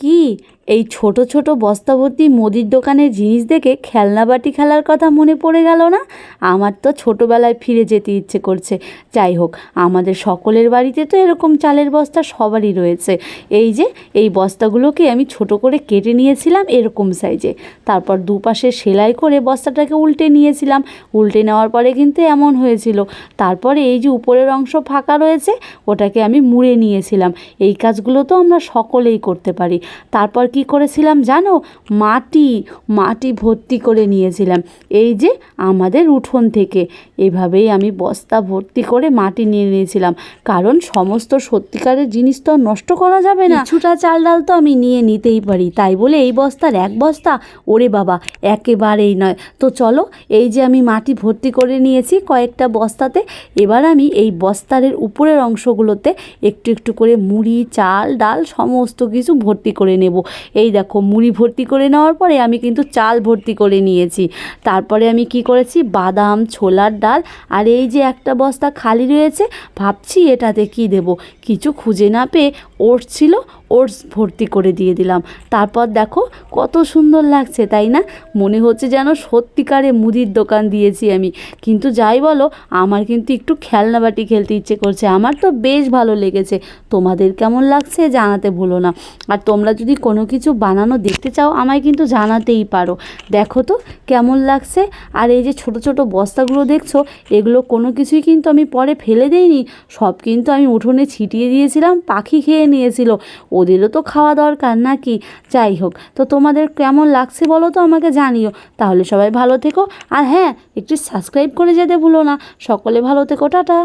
কি? এই ছোট ছোট বস্তা ভর্তি মুদির দোকানের জিনিস দেখে খেলনা বাটি খেলার কথা মনে পড়ে গেল না? আমার তো ছোটোবেলায় ফিরে যেতে ইচ্ছে করছে। যাই হোক, আমাদের সকলের বাড়িতে তো এরকম চালের বস্তা সবারই রয়েছে। এই যে, এই বস্তাগুলোকে আমি ছোট করে কেটে নিয়েছিলাম এরকম সাইজে তারপর দুপাশে সেলাই করে বস্তাটাকে উল্টে নিয়েছিলাম। উল্টে নেওয়ার পরে কিন্তু এমন হয়েছিল। তারপরে এই যে উপরের অংশ ফাঁকা রয়েছে, ওটাকে আমি মুড়ে নিয়েছিলাম। এই কাজগুলো তো আমরা সকলেই করতে পারি। তারপর কি করেছিলাম জানো? মাটি মাটি ভর্তি করে নিয়েছিলাম। এই যে আমাদের উঠোন থেকে। এভাবেই আমি বস্তা ভর্তি করে মাটি নিয়ে নিয়েছিলাম। কারণ সমস্ত সত্যিকারের জিনিস তো নষ্ট করা যাবে না। কিছুটা চাল ডাল তো আমি নিয়ে নিতেই পারি। তাই বলে এই বস্তার এক বস্তা? ওরে বাবা, একেবারেই নয়। তো চলো, এই যে আমি মাটি ভর্তি করে নিয়েছি কয়েকটা বস্তাতে, এবার আমি এই বস্তারের উপরের অংশগুলোতে একটু একটু করে মুড়ি চাল ডাল সমস্ত কিছু ভর্তি করে নেব। এই দেখো, মুড়ি ভর্তি করে নেওয়ার পরে আমি কিন্তু চাল ভর্তি করে নিয়েছি। তারপরে আমি কি করেছি? বাদাম, ছোলার ডাল আর এই যে একটা বস্তা খালি রয়েছে, ভাবছি এটাতে কি দেব? কিছু খুঁজে না পেয়ে ওটস ছিল, ওটস ভর্তি করে দিয়ে দিলাম। তারপর দেখো কত সুন্দর লাগছে, তাই না? মনে হচ্ছে যেন সত্যিকারে মুদির দোকান দিয়েছি আমি। কিন্তু যাই বলো, আমার কিন্তু একটু খেলনাবাটি খেলতে ইচ্ছে করছে। আমার তো বেশ ভালো লেগেছে। তোমাদের কেমন লাগছে জানাতে ভুলো না। আর তোমরা যদি কোনো কিছু বানানো দেখতে চাও, আমায় কিন্তু জানাতেই পারো। দেখো তো কেমন লাগছে। আর এই যে ছোট ছোট বস্তাগুলো দেখছ, এগুলো কোনো কিছুই কিন্তু আমি পরে ফেলে দেইনি। সব কিন্তু আমি উঠোনে ছিটিয়ে দিয়েছিলাম, পাখি খেয়ে নিয়েছিল। ওদেরও তো খাওয়া দরকার নাকি? যাই হোক, তো তোমাদের কেমন লাগছে বলো তো আমাকে জানিও। তাহলে সবাই ভালো থেকো। আর হ্যাঁ একটু সাবস্ক্রাইব করে যেতে ভুলো না। সকলে ভালো থেকো, টাটা।